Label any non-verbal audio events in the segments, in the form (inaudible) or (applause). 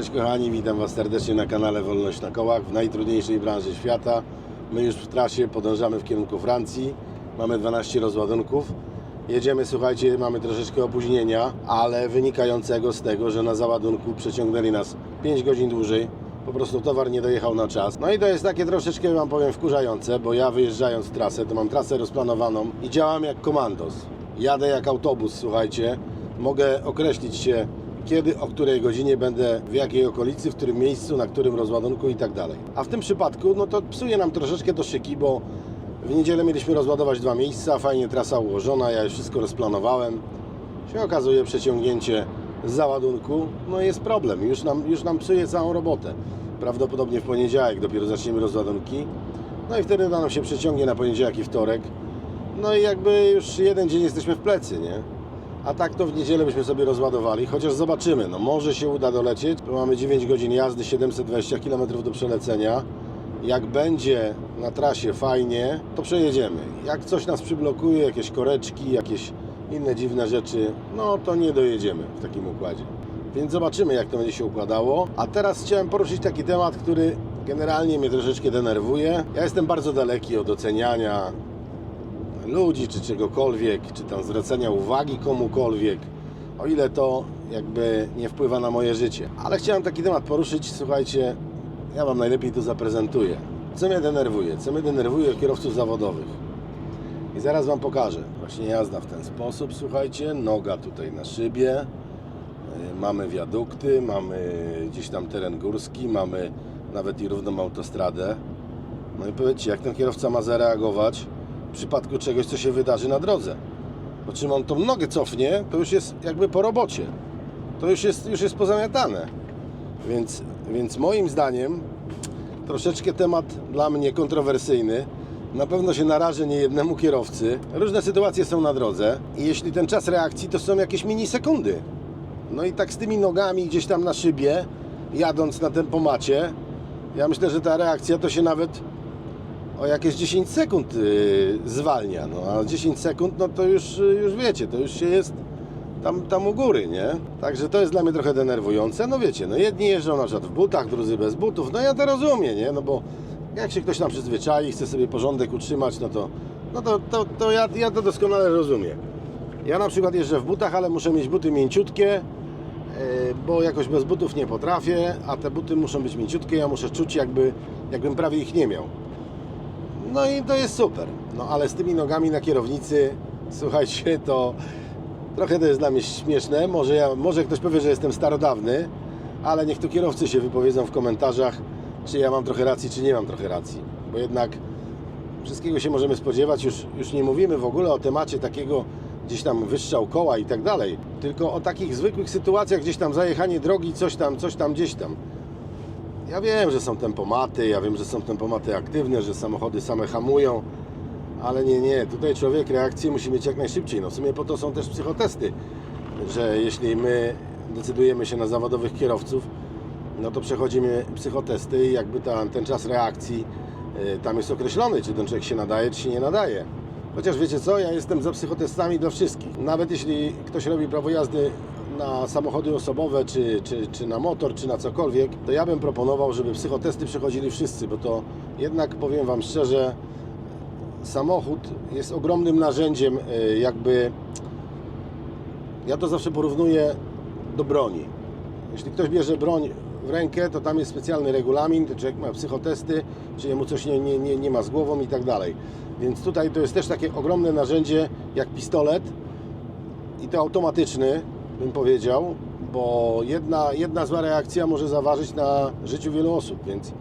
Cześć kochani, witam Was serdecznie na kanale Wolność na Kołach w najtrudniejszej branży świata. My już w trasie podążamy w kierunku Francji. Mamy 12 rozładunków. Jedziemy, słuchajcie, mamy troszeczkę opóźnienia, ale wynikającego z tego, że na załadunku przeciągnęli nas 5 godzin dłużej. Po prostu towar nie dojechał na czas. No i to jest takie troszeczkę, Wam powiem, wkurzające, bo ja wyjeżdżając w trasę, to mam trasę rozplanowaną i działam jak komandos. Jadę jak autobus, słuchajcie. Mogę określić się kiedy, o której godzinie będę, w jakiej okolicy, w którym miejscu, na którym rozładunku i tak dalej. A w tym przypadku, no to psuje nam troszeczkę to szyki, bo w niedzielę mieliśmy rozładować dwa miejsca, fajnie trasa ułożona, ja już wszystko rozplanowałem. Się okazuje przeciągnięcie załadunku, no jest problem, już nam, już nam psuje całą robotę. Prawdopodobnie w poniedziałek dopiero zaczniemy rozładunki, no i wtedy nam się przeciągnie na poniedziałek i wtorek. No i jakby już jeden dzień jesteśmy w plecy, nie? A tak to w niedzielę byśmy sobie rozładowali, chociaż zobaczymy, no może się uda dolecieć, mamy 9 godzin jazdy, 720 km do przelecenia. Jak będzie na trasie fajnie, to przejedziemy. Jak coś nas przyblokuje, jakieś koreczki, jakieś inne dziwne rzeczy, no to nie dojedziemy w takim układzie. Więc zobaczymy, jak to będzie się układało. A teraz chciałem poruszyć taki temat, który generalnie mnie troszeczkę denerwuje. Ja jestem bardzo daleki od oceniania ludzi, czy czegokolwiek, czy tam zwracania uwagi komukolwiek, o ile to jakby nie wpływa na moje życie. Ale chciałem taki temat poruszyć, słuchajcie, ja Wam najlepiej to zaprezentuję. Co mnie denerwuje? Co mnie denerwuje kierowców zawodowych? I zaraz Wam pokażę. Właśnie jazda w ten sposób, słuchajcie, noga tutaj na szybie, Yy, mamy wiadukty, mamy gdzieś tam teren górski, mamy nawet i równą autostradę. No i powiedzcie, jak ten kierowca ma zareagować w przypadku czegoś, co się wydarzy na drodze? Po czym on tą nogę cofnie, to już jest jakby po robocie. To już jest, już jest pozamiatane. Więc, więc moim zdaniem troszeczkę temat dla mnie kontrowersyjny. Na pewno się narażę niejednemu kierowcy. Różne sytuacje są na drodze i jeśli ten czas reakcji to są jakieś minisekundy. No i tak z tymi nogami gdzieś tam na szybie, jadąc na tempomacie, ja myślę, że ta reakcja to się nawet o jakieś 10 sekund yy, zwalnia. No a 10 sekund, no to już, yy, już wiecie, to już się jest tam, tam u góry, nie? Także to jest dla mnie trochę denerwujące. No wiecie, no jedni jeżdżą na przykład w butach, drudzy bez butów. No ja to rozumiem, nie? No bo jak się ktoś tam przyzwyczai, chce sobie porządek utrzymać, no to, no to, to, to ja, ja to doskonale rozumiem. Ja na przykład jeżdżę w butach, ale muszę mieć buty mięciutkie, yy, bo jakoś bez butów nie potrafię, a te buty muszą być mięciutkie, ja muszę czuć jakby, jakbym prawie ich nie miał. No i to jest super. No ale z tymi nogami na kierownicy, słuchajcie, to trochę to jest dla mnie śmieszne. Może, ja, może ktoś powie, że jestem starodawny, ale niech to kierowcy się wypowiedzą w komentarzach, czy ja mam trochę racji, czy nie mam trochę racji. Bo jednak wszystkiego się możemy spodziewać. Już, już nie mówimy w ogóle o temacie takiego gdzieś tam wystrzał koła i tak dalej, tylko o takich zwykłych sytuacjach, gdzieś tam zajechanie drogi, coś tam, coś tam, gdzieś tam. Ja wiem, że są tempomaty, ja wiem, że są tempomaty aktywne, że samochody same hamują, ale nie, nie, tutaj człowiek reakcję musi mieć jak najszybciej. No w sumie po to są też psychotesty, że jeśli my decydujemy się na zawodowych kierowców, no to przechodzimy psychotesty i jakby ta, ten czas reakcji y, tam jest określony, czy ten człowiek się nadaje, czy się nie nadaje. Chociaż wiecie co, ja jestem za psychotestami dla wszystkich. Nawet jeśli ktoś robi prawo jazdy na samochody osobowe, czy, czy, czy na motor, czy na cokolwiek, to ja bym proponował, żeby psychotesty przechodzili wszyscy, bo to jednak powiem Wam szczerze, samochód jest ogromnym narzędziem, y, jakby ja to zawsze porównuję do broni. Jeśli ktoś bierze broń w rękę, to tam jest specjalny regulamin, ten człowiek ma psychotesty, czy jemu coś nie, nie, nie, nie ma z głową i tak dalej. Więc tutaj to jest też takie ogromne narzędzie jak pistolet i to automatyczny, bym powiedział, bo jedna, jedna zła reakcja może zaważyć na życiu wielu osób, więc,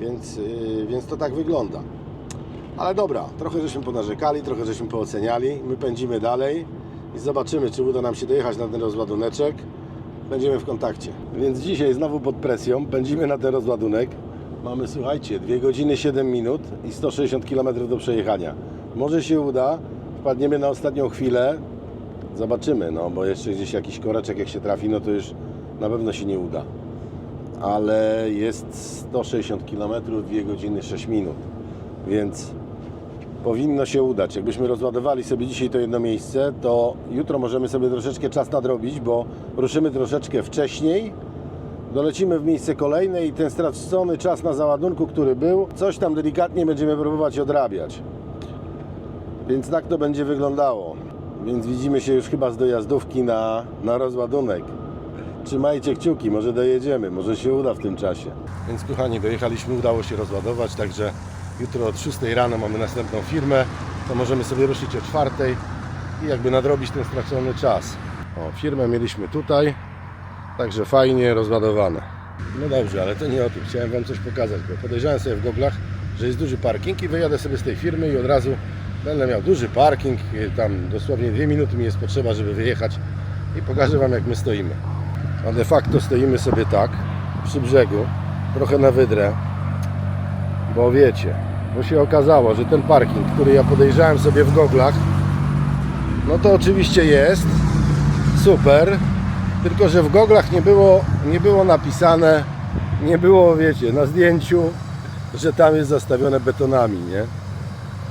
więc, yy, więc to tak wygląda. Ale dobra, trochę żeśmy ponarzekali, trochę żeśmy pooceniali. My pędzimy dalej i zobaczymy, czy uda nam się dojechać na ten rozładuneczek. Będziemy w kontakcie. Więc dzisiaj znowu pod presją pędzimy na ten rozładunek. Mamy, słuchajcie, 2 godziny 7 minut i 160 km do przejechania. Może się uda, wpadniemy na ostatnią chwilę. Zobaczymy, no bo jeszcze gdzieś jakiś koreczek jak się trafi, no to już na pewno się nie uda. Ale jest 160 km, 2 godziny 6 minut. Więc powinno się udać. Jakbyśmy rozładowali sobie dzisiaj to jedno miejsce, to jutro możemy sobie troszeczkę czas nadrobić, bo ruszymy troszeczkę wcześniej dolecimy w miejsce kolejne i ten stracony czas na załadunku, który był, coś tam delikatnie będziemy próbować odrabiać. Więc tak to będzie wyglądało. Więc widzimy się już chyba z dojazdówki na, na rozładunek. Trzymajcie kciuki, może dojedziemy, może się uda w tym czasie. Więc kochani, dojechaliśmy, udało się rozładować, także jutro od 6 rano mamy następną firmę, to możemy sobie ruszyć o 4 i jakby nadrobić ten stracony czas. O, firmę mieliśmy tutaj, także fajnie rozładowane. No dobrze, ale to nie o tym, chciałem Wam coś pokazać, bo podejrzałem sobie w goglach, że jest duży parking i wyjadę sobie z tej firmy i od razu będę miał duży parking, i tam dosłownie dwie minuty mi jest potrzeba, żeby wyjechać i pokażę Wam jak my stoimy. A de facto stoimy sobie tak, przy brzegu, trochę na wydrę, bo wiecie, bo się okazało, że ten parking, który ja podejrzałem sobie w goglach, no to oczywiście jest, super, tylko że w goglach nie było, nie było napisane, nie było, wiecie, na zdjęciu, że tam jest zastawione betonami, nie?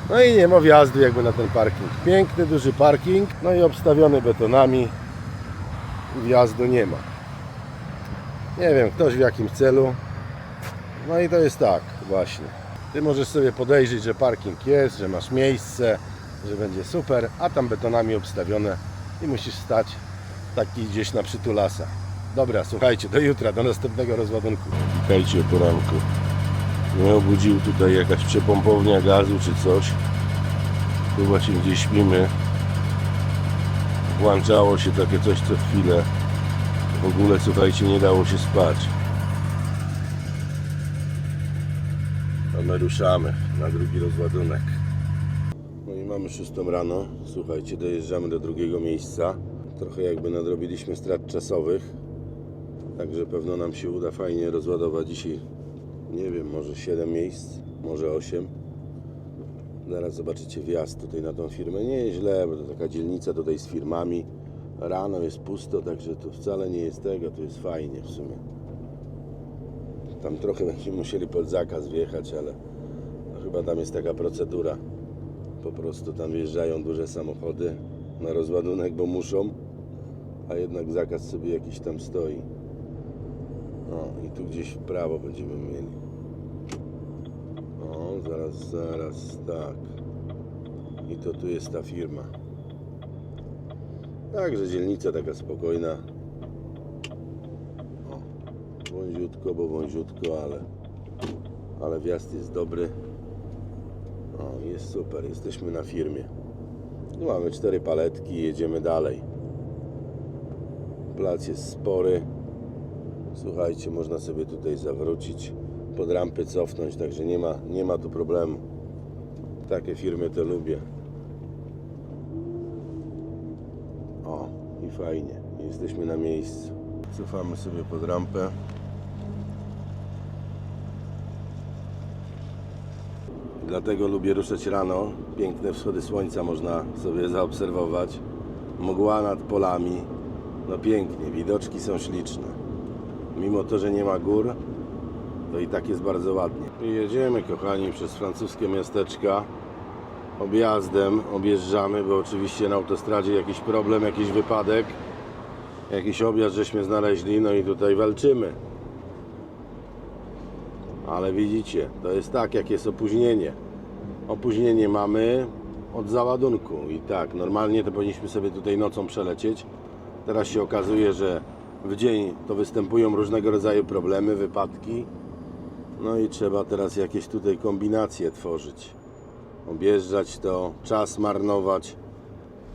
No i nie ma wjazdu jakby na ten parking. Piękny, duży parking, no i obstawiony betonami, wjazdu nie ma. Nie wiem, ktoś w jakim celu. No i to jest tak właśnie. Ty możesz sobie podejrzeć, że parking jest, że masz miejsce, że będzie super, a tam betonami obstawione i musisz stać taki gdzieś na przytulasa. Dobra, słuchajcie, do jutra, do następnego rozładunku. Słuchajcie o poranku. Mnie obudził tutaj jakaś przepompownia gazu czy coś. Tu właśnie gdzieś śpimy. Włączało się takie coś co chwilę. W ogóle słuchajcie, nie dało się spać. A my ruszamy na drugi rozładunek. No i mamy 6 rano. Słuchajcie, dojeżdżamy do drugiego miejsca. Trochę jakby nadrobiliśmy strat czasowych. Także pewno nam się uda fajnie rozładować dzisiaj. Nie wiem, może 7 miejsc, może 8. Zaraz zobaczycie wjazd tutaj na tą firmę. Nie jest źle, bo to taka dzielnica tutaj z firmami. Rano jest pusto, także to wcale nie jest tego, to jest fajnie w sumie. Tam trochę będziemy musieli pod zakaz wjechać, ale no chyba tam jest taka procedura. Po prostu tam wjeżdżają duże samochody na rozładunek, bo muszą, a jednak zakaz sobie jakiś tam stoi. I tu gdzieś w prawo będziemy mieli. O, zaraz, zaraz, tak. I to tu jest ta firma. Także dzielnica taka spokojna. O, wąziutko, bo wąziutko, ale, ale wjazd jest dobry. O, jest super, jesteśmy na firmie. Tu mamy cztery paletki, jedziemy dalej. Plac jest spory. Słuchajcie, można sobie tutaj zawrócić, pod rampy cofnąć, także nie ma, nie ma tu problemu. Takie firmy to lubię. O, i fajnie. Jesteśmy na miejscu. Cofamy sobie pod rampę. Dlatego lubię ruszać rano. Piękne wschody słońca można sobie zaobserwować. Mgła nad polami. No pięknie, widoczki są śliczne. Mimo to, że nie ma gór, to i tak jest bardzo ładnie. I jedziemy, kochani, przez francuskie miasteczka. Objazdem objeżdżamy, bo oczywiście na autostradzie jakiś problem, jakiś wypadek. Jakiś objazd żeśmy znaleźli, no i tutaj walczymy. Ale widzicie, to jest tak, jak jest opóźnienie. Opóźnienie mamy od załadunku. I tak, normalnie to powinniśmy sobie tutaj nocą przelecieć. Teraz się okazuje, że w dzień to występują różnego rodzaju problemy, wypadki. No i trzeba teraz jakieś tutaj kombinacje tworzyć. Objeżdżać to, czas marnować.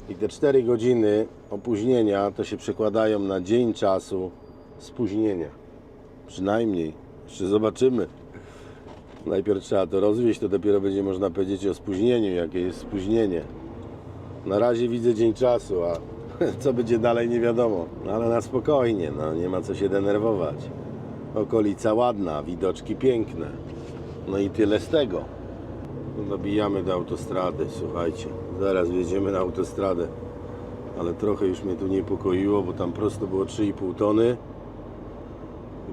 I te 4 godziny opóźnienia to się przekładają na dzień czasu spóźnienia. Przynajmniej. Jeszcze zobaczymy. Najpierw trzeba to rozwieść, to dopiero będzie można powiedzieć o spóźnieniu, jakie jest spóźnienie. Na razie widzę dzień czasu, a co będzie dalej nie wiadomo. Ale na spokojnie, no nie ma co się denerwować. Okolica ładna, widoczki piękne. No i tyle z tego. No Dobijamy do autostrady, słuchajcie. Zaraz wjedziemy na autostradę. Ale trochę już mnie tu niepokoiło, bo tam prosto było 3,5 tony.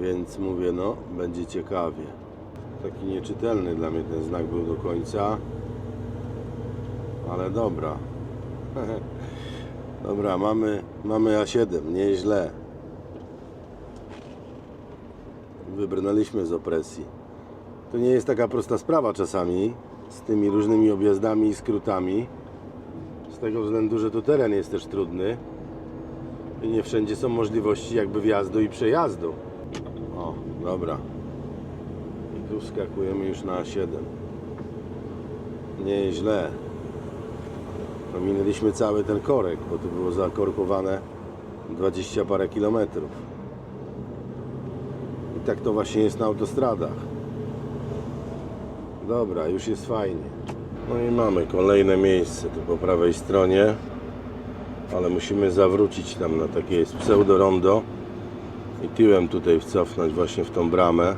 Więc mówię, no, będzie ciekawie. Taki nieczytelny dla mnie ten znak był do końca. Ale dobra. (laughs) Dobra, mamy, mamy A7, nieźle. wybrnęliśmy z opresji. To nie jest taka prosta sprawa czasami z tymi różnymi objazdami i skrótami. Z tego względu, że tu teren jest też trudny i nie wszędzie są możliwości jakby wjazdu i przejazdu. O, dobra. I tu skakujemy już na A7. Nie źle. Pominęliśmy cały ten korek, bo tu było zakorkowane 20 parę kilometrów. I tak to właśnie jest na autostradach. Dobra, już jest fajnie. No i mamy kolejne miejsce tu po prawej stronie. Ale musimy zawrócić tam na takie jest pseudo-rondo i tyłem tutaj wcofnąć właśnie w tą bramę.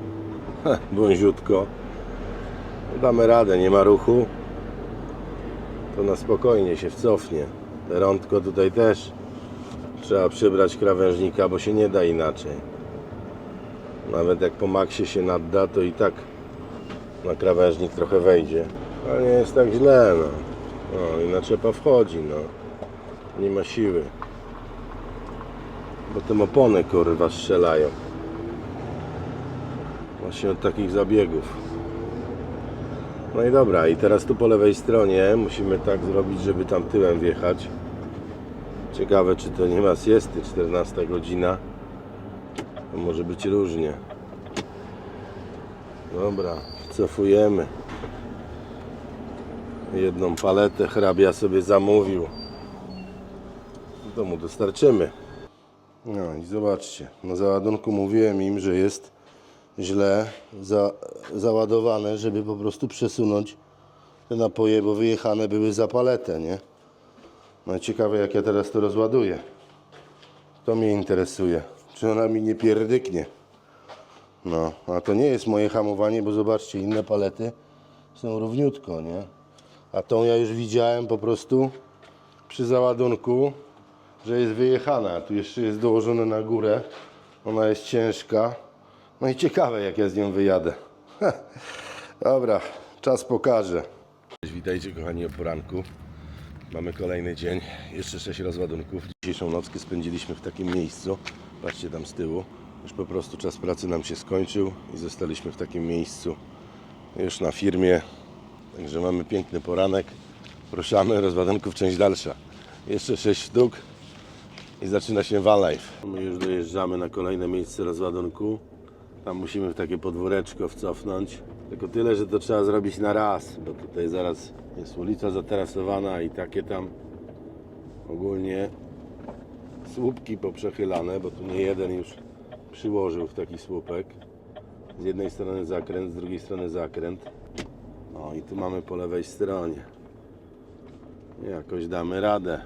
(laughs) Heh, Wąziutko. Damy radę, nie ma ruchu. To na spokojnie się wcofnie. Te rądko tutaj też trzeba przybrać krawężnika, bo się nie da inaczej. Nawet jak po maksie się nadda, to i tak na krawężnik trochę wejdzie. Ale nie jest tak źle, no. No i wchodzi, no. Nie ma siły. Bo te opony kurwa strzelają. Właśnie od takich zabiegów. No i dobra, i teraz tu po lewej stronie musimy tak zrobić, żeby tam tyłem wjechać. Ciekawe, czy to nie ma siesty, 14 godzina. To może być różnie. Dobra, cofujemy. Jedną paletę hrabia sobie zamówił. Do mu dostarczymy. No i zobaczcie, na załadunku mówiłem im, że jest źle za, załadowane, żeby po prostu przesunąć te napoje, bo wyjechane były za paletę, nie? No i ciekawe jak ja teraz to rozładuję. To mnie interesuje. Czy ona mi nie pierdyknie? No, a to nie jest moje hamowanie, bo zobaczcie, inne palety są równiutko, nie? A tą ja już widziałem po prostu przy załadunku, że jest wyjechana. Tu jeszcze jest dołożone na górę. Ona jest ciężka. No i ciekawe, jak ja z nią wyjadę. (laughs) Dobra, czas pokaże. Witajcie kochani o poranku. Mamy kolejny dzień, jeszcze 6 rozładunków. Dzisiejszą nockę spędziliśmy w takim miejscu. Patrzcie tam z tyłu. Już po prostu czas pracy nam się skończył i zostaliśmy w takim miejscu już na firmie. Także mamy piękny poranek. Ruszamy, rozładunków część dalsza. Jeszcze 6 sztuk i zaczyna się van life. My już dojeżdżamy na kolejne miejsce rozładunku. Tam musimy w takie podwóreczko wcofnąć. Tylko tyle, że to trzeba zrobić na raz, bo tutaj zaraz jest ulica zaterasowana i takie tam ogólnie słupki poprzechylane, bo tu nie jeden już przyłożył w taki słupek. Z jednej strony zakręt, z drugiej strony zakręt. No i tu mamy po lewej stronie. Jakoś damy radę.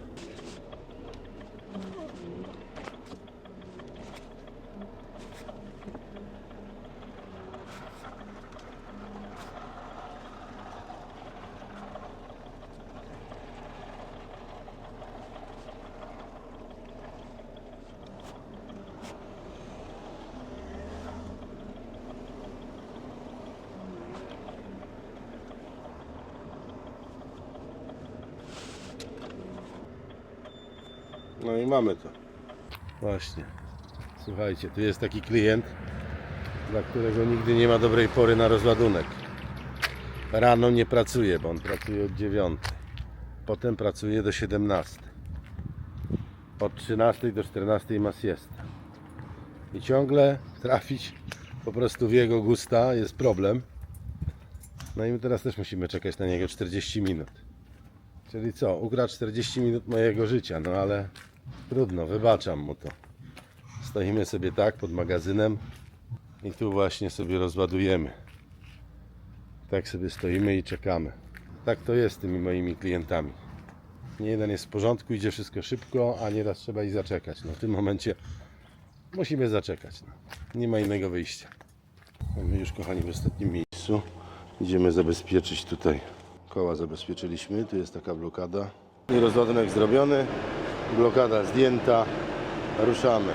No i mamy to. Właśnie. Słuchajcie, tu jest taki klient, dla którego nigdy nie ma dobrej pory na rozładunek. Rano nie pracuje, bo on pracuje od 9. Potem pracuje do 17. Od 13 do 14 ma siesta. I ciągle trafić po prostu w jego gusta jest problem. No i my teraz też musimy czekać na niego 40 minut. Czyli co, ukradł 40 minut mojego życia, no ale trudno, wybaczam mu to. Stoimy sobie tak pod magazynem i tu właśnie sobie rozładujemy. Tak sobie stoimy i czekamy. Tak to jest z tymi moimi klientami. Nie jeden jest w porządku, idzie wszystko szybko, a nieraz trzeba i zaczekać. No w tym momencie musimy zaczekać. No. Nie ma innego wyjścia. My już kochani w ostatnim miejscu idziemy zabezpieczyć tutaj koła zabezpieczyliśmy, tu jest taka blokada. Rozładunek zrobiony, blokada zdjęta, ruszamy.